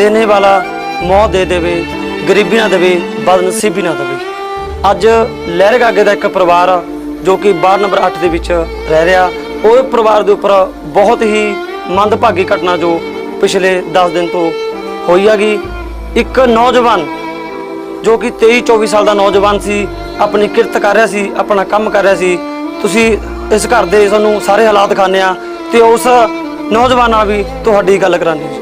ਦੇਣੇ ਵਾਲਾ ਮੌਤ ਦੇ ਦੇਵੇ ਗਰੀਬੀ ਨਾ ਦੇਵੇ, ਬਦਨਸੀਬੀ ਨਾ ਦੇਵੇ। ਅੱਜ ਲਹਿਰ ਗਾਗੇ ਦਾ ਇੱਕ ਪਰਿਵਾਰ ਜੋ ਕਿ ਵਾਰਡ ਨੰਬਰ 8 ਦੇ ਵਿੱਚ ਰਹਿ ਰਿਹਾ। ਉਹ ਪਰਿਵਾਰ ਦੇ ਉੱਪਰ ਬਹੁਤ ਹੀ ਮੰਦਭਾਗੀ ਘਟਨਾ ਜੋ ਪਿਛਲੇ 10 ਦਿਨ ਤੋਂ ਹੋਈ ਹੈਗੀ। ਇੱਕ ਨੌਜਵਾਨ, ਜੋ ਕਿ 23 24 ਸਾਲ ਦਾ ਨੌਜਵਾਨ ਸੀ, ਆਪਣੀ ਕਿਰਤ ਕਰ ਰਿਹਾ ਸੀ, ਆਪਣਾ ਕੰਮ ਕਰ ਰਿਹਾ ਸੀ। ਤੁਸੀਂ ਇਸ ਘਰ ਦੇ ਸਾਨੂੰ ਸਾਰੇ ਹਾਲਾਤ ਦਿਖਾਉਂਦੇ ਆ ਤੇ ਉਸ ਨੌਜਵਾਨ ਨਾਲ ਵੀ ਤੁਹਾਡੀ ਗੱਲ ਕਰਾਂਗੇ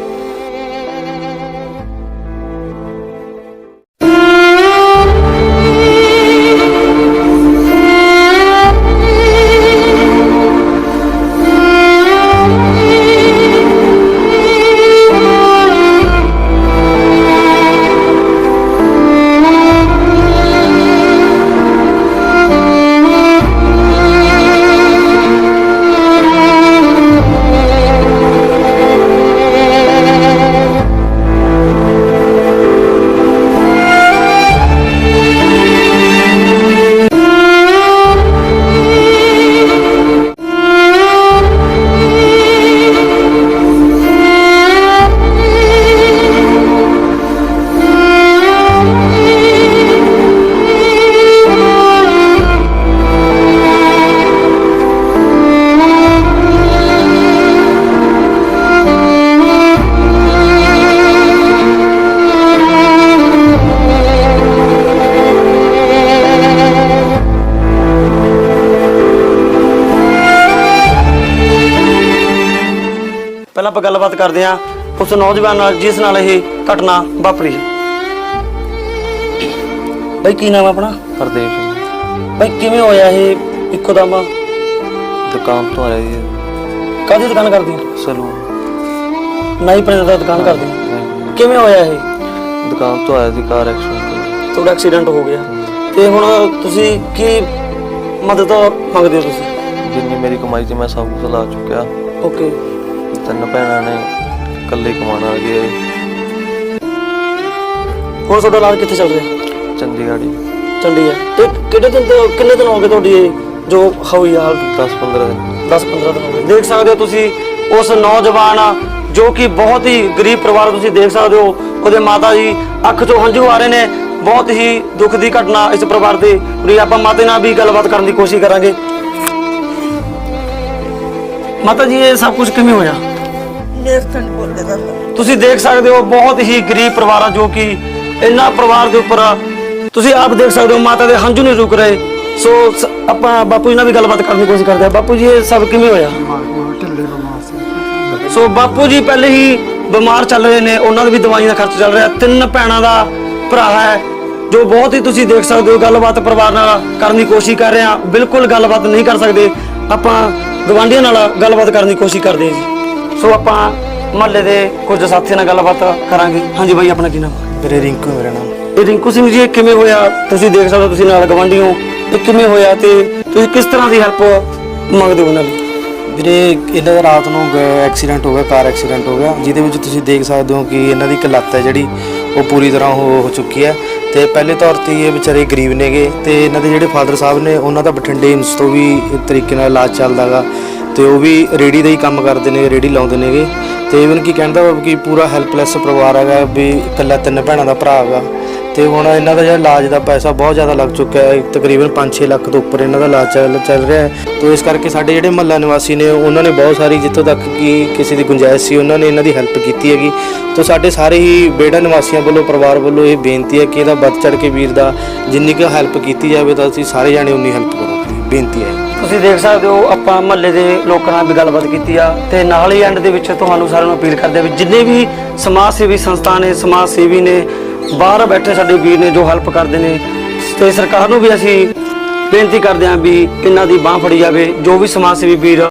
ਪਹਿਲਾਂ ਆਪਾਂ ਗੱਲਬਾਤ ਕਰਦੇ ਹਾਂ ਉਸ ਨੌਜਵਾਨ ਨਾਲ ਜਿਸ ਨਾਲ ਇਹ ਘਟਨਾ ਵਾਪਰੀ ਹੈ। ਬਈ ਕੀ ਨਾਮ ਆ ਆਪਣਾ? ਹਰਦੇਵ ਸਿੰਘ। ਬਈ ਕਿਵੇਂ ਹੋਇਆ ਇਹ ਇੱਕੋ ਦਮ? ਦੁਕਾਨ ਤੋਂ ਆਇਆ ਜੀ। ਕਾਹਦੀ ਦੁਕਾਨ ਕਰਦੀ ਹੋ ਸਲੂਨ। ਨਾਈ ਪਣੇ ਦਾ ਦੁਕਾਨ ਕਰਦੀ ਹੋ ਕਿਵੇਂ ਹੋਇਆ ਇਹ? ਦੁਕਾਨ ਤੋਂ ਆਇਆ ਸੀ ਕਾਰ ਐਕਸੀਡੈਂਟ ਤੁਹਾਡਾ ਐਕਸੀਡੈਂਟ ਹੋ ਗਿਆ। ਤੇ ਹੁਣ ਤੁਸੀਂ ਕੀ ਮਦਦ ਮੰਗਦੇ ਹੋ ਤੁਸੀਂ? ਜਿੰਨੀ ਮੇਰੀ ਕਮਾਈ ਸੀ ਮੈਂ ਸਭ ਕੁਝ ਲਾ ਚੁੱਕਿਆ। ਓਕੇ। ਤਿੰਨ ਭੈਣਾਂ ਨੇ ਇਕੱਲੇ ਕਮਾਉਣ ਆ। ਗਏ ਹੁਣ ਤੁਹਾਡਾ ਇਲਾਜ ਕਿੱਥੇ ਚੱਲ ਰਿਹਾ? ਚੰਡੀਗੜ੍ਹ ਚੰਡੀਗੜ੍ਹ। ਤੇ ਕਿਹੜੇ ਦਿਨ ਤੋਂ ਕਿੰਨੇ ਦਿਨ ਹੋ ਗਏ ਤੁਹਾਡੀ ਇਹ ਜੋ ਹੋਈ ਆ? ਹਾਲਤ 10 15 ਦਿਨ 10-15 ਦਿਨ ਹੋ ਗਏ। ਦੇਖ ਸਕਦੇ ਹੋ ਤੁਸੀਂ ਉਸ ਨੌਜਵਾਨ ਜੋ ਕਿ ਬਹੁਤ ਹੀ ਗਰੀਬ ਪਰਿਵਾਰ ਤੁਸੀਂ ਦੇਖ ਸਕਦੇ ਹੋ। ਉਹਦੇ ਮਾਤਾ ਜੀ ਅੱਖ ਤੋਂ ਹੰਝੂ ਆ ਰਹੇ ਨੇ। ਬਹੁਤ ਹੀ ਦੁੱਖ ਦੀ ਘਟਨਾ ਇਸ ਪਰਿਵਾਰ ਦੇ। ਉਰੀ ਆਪਾਂ ਮਾਤਾ ਨਾਲ ਵੀ ਗੱਲਬਾਤ ਕਰਨ ਦੀ ਕੋਸ਼ਿਸ਼ ਕਰਾਂਗੇ। ਮਾਤਾ ਜੀ, ਇਹ ਸਭ ਕੁਝ ਕਿਵੇਂ ਹੋਇਆ? ਮੇਰੇ ਤੋਂ ਨਹੀਂ ਬੋਲਿਆ ਜਾਂਦਾ ਤੁਸੀਂ ਦੇਖ ਸਕਦੇ ਹੋ, ਬਹੁਤ ਹੀ ਗਰੀਬ ਪਰਿਵਾਰ ਆ ਜੋ ਕਿ ਇਹਨਾਂ ਪਰਿਵਾਰ ਦੇ ਉੱਪਰ ਤੁਸੀਂ ਆਪ ਦੇਖ ਸਕਦੇ ਹੋ, ਮਾਤਾ ਦੇ ਹੰਝੂ ਨਹੀਂ ਰੁਕ ਰਹੇ। ਸੋ, ਸ- ਆਪਾਂ ਬਾਪੂ ਜੀ ਨਾਲ ਵੀ ਗੱਲਬਾਤ ਕਰਨ ਦੀ ਕੋਸ਼ਿਸ਼ ਕਰਦੇ ਆ ਬਾਪੂ ਜੀ, ਇਹ ਸਭ ਕਿਵੇਂ ਹੋਇਆ? ਸੋ, ਬਾਪੂ ਜੀ ਪਹਿਲੇ ਹੀ ਬਿਮਾਰ ਚੱਲ ਰਹੇ ਨੇ, ਉਹਨਾਂ ਦਾ ਵੀ ਦਵਾਈਆਂ ਦਾ ਖਰਚ ਚੱਲ ਰਿਹਾ। ਤਿੰਨ ਭੈਣਾਂ ਦਾ ਭਰਾ ਹੈ, ਜੋ ਬਹੁਤ ਹੀ ਤੁਸੀਂ ਦੇਖ ਸਕਦੇ ਹੋ, ਗੱਲਬਾਤ ਪਰਿਵਾਰ ਨਾਲ ਕਰਨ ਦੀ ਕੋਸ਼ਿਸ਼ ਕਰ ਰਹੇ ਆ ਬਿਲਕੁਲ ਗੱਲਬਾਤ ਨਹੀਂ ਕਰ ਸਕਦੇ। ਆਪਾਂ ਗਵਾਂਢੀਆਂ ਨਾਲ ਗੱਲਬਾਤ ਕਰਨ ਦੀ ਕੋਸ਼ਿਸ਼ ਕਰਦੇ ਹਾਂ ਜੀ। ਸੋ ਆਪਾਂ ਮਹੱਲੇ ਦੇ ਕੁਝ ਸਾਥੀਆਂ ਨਾਲ ਗੱਲਬਾਤ ਕਰਾਂਗੇ। ਹਾਂਜੀ ਬਾਈ ਆਪਣਾ ਕੀ ਨਾਮ? ਵੀਰੇ ਰਿੰਕੂ ਮੇਰਾ ਨਾਮ। ਇਹ ਰਿੰਕੂ ਸਿੰਘ ਜੀ ਇਹ ਕਿਵੇਂ ਹੋਇਆ? ਤੁਸੀਂ ਦੇਖ ਸਕਦੇ ਹੋ ਤੁਸੀਂ ਨਾਲ ਗਵਾਂਢੀ ਹੋ। ਇਹ ਕਿਵੇਂ ਹੋਇਆ ਤੇ ਤੁਸੀਂ ਕਿਸ ਤਰ੍ਹਾਂ ਦੀ ਹੈਲਪ ਮੰਗਦੇ ਹੋ ਉਹਨਾਂ ਲਈ ਵੀਰੇ ਇਹਨਾਂ ਦਾ ਰਾਤ ਨੂੰ ਐਕਸੀਡੈਂਟ ਹੋ ਗਿਆ ਕਾਰ ਐਕਸੀਡੈਂਟ ਹੋ ਗਿਆ। ਜਿਹਦੇ ਵਿੱਚ ਤੁਸੀਂ ਦੇਖ ਸਕਦੇ ਹੋ ਕਿ ਇਹਨਾਂ ਦੀ ਇੱਕ ਲੱਤ ਹੈ ਜਿਹੜੀ ਉਹ ਪੂਰੀ ਤਰ੍ਹਾਂ ਹੋ ਹੋ ਚੁੱਕੀ ਹੈ ਤੇ ਪਹਿਲੇ ਤੌਰ ਤੇ ਇਹ ਵਿਚਾਰੇ ਗਰੀਬ ਨੇਗੇ ਤੇ ਇਹਨਾਂ ਦੇ ਜਿਹੜੇ ਫਾਦਰ ਸਾਹਿਬ ਨੇ ਉਹਨਾਂ ਦਾ ਬਠਿੰਡੇ ਏਮਸ ਤੋਂ ਵੀ ਤਰੀਕੇ ਨਾਲ ਇਲਾਜ ਚੱਲਦਾਗਾ ਤੇ ਉਹ ਵੀ ਰੇੜੀ ਦਾ ਹੀ ਕੰਮ ਕਰਦੇ ਨੇ ਰੇੜੀ ਲਾਉਂਦੇ ਨੇਗੇ ਤੇ ਇਵਨ ਕੀ ਕਹਿੰਦਾ ਵਾ ਕਿ ਪੂਰਾ ਹੈਲਪਲੈਸ ਪਰਿਵਾਰ ਹੈਗਾ ਵੀ ਇਕੱਲਾ ਤਿੰਨ ਭੈਣਾਂ ਦਾ ਭਰਾ ਹੈਗਾ ਤੇ ਹੁਣ ਇਹਨਾਂ ਦਾ ਜਿਹੜਾ ਇਲਾਜ ਦਾ ਪੈਸਾ ਬਹੁਤ ਜ਼ਿਆਦਾ ਲੱਗ ਚੁੱਕਿਆ ਹੈ, ਤਕਰੀਬਨ 5-6 ਲੱਖ ਤੋਂ ਉੱਪਰ ਇਹਨਾਂ ਦਾ ਇਲਾਜ ਚੱਲ ਚੱਲ ਰਿਹਾ ਹੈ। ਤੇ ਇਸ ਕਰਕੇ ਸਾਡੇ ਜਿਹੜੇ ਮਹੱਲਾ ਨਿਵਾਸੀ ਨੇ, ਉਹਨਾਂ ਨੇ ਬਹੁਤ ਸਾਰੀ ਜਿੱਥੋਂ ਤੱਕ ਕਿ ਕਿਸੇ ਦੀ ਗੁੰਜਾਇਸ਼ ਸੀ, ਉਹਨਾਂ ਨੇ ਇਹਨਾਂ ਦੀ ਹੈਲਪ ਕੀਤੀ ਹੈਗੀ। ਤੇ ਸਾਡੇ ਸਾਰੇ ਹੀ ਬੇੜਾ ਨਿਵਾਸੀਆਂ ਵੱਲੋਂ, ਪਰਿਵਾਰ ਵੱਲੋਂ ਇਹ ਬੇਨਤੀ ਹੈ ਕਿ ਇਹਦਾ ਵੱਧ ਚੜ ਕੇ ਵੀਰ ਦਾ ਜਿੰਨੀ ਕੁ ਹੈਲਪ ਕੀਤੀ ਜਾਵੇ, ਤਾਂ ਅਸੀਂ ਸਾਰੇ ਜਾਣੇ ਉਨੀ ਹੈਲਪ ਕਰਾਂਗੇ। ਬੇਨਤੀ ਹੈ। ਤੁਸੀਂ ਦੇਖ ਸਕਦੇ ਹੋ, ਆਪਾਂ ਮਹੱਲੇ ਦੇ ਲੋਕਾਂ ਨਾਲ ਵੀ ਗੱਲਬਾਤ ਕੀਤੀ ਆ ਤੇ ਨਾਲ ਹੀ ਐਂਡ ਦੇ ਵਿੱਚ ਤੁਹਾਨੂੰ ਸਾਰਿਆਂ ਨੂੰ ਅਪੀਲ ਕਰਦੇ ਆ ਵੀ ਜਿੰਨੇ ਵੀ ਸਮਾਜ ਸੇਵੀ ਸੰਸਥਾ ਨੇ, ਸਮਾਜ ਸੇਵੀ ਨੇ, ਬਾਹਰ ਬੈਠੇ ਸਾਡੇ ਵੀਰ ਨੇ ਜੋ ਹੈਲਪ ਕਰਦੇ ਨੇ, ਤੇ ਸਰਕਾਰ ਨੂੰ ਵੀ ਅਸੀਂ ਬੇਨਤੀ ਕਰਦੇ ਹਾਂ ਵੀ ਇਹਨਾਂ ਦੀ ਬਾਹ ਫੜੀ ਜਾਵੇ, ਜੋ ਵੀ ਸਮਾਜ ਸੇਵੀ ਵੀਰ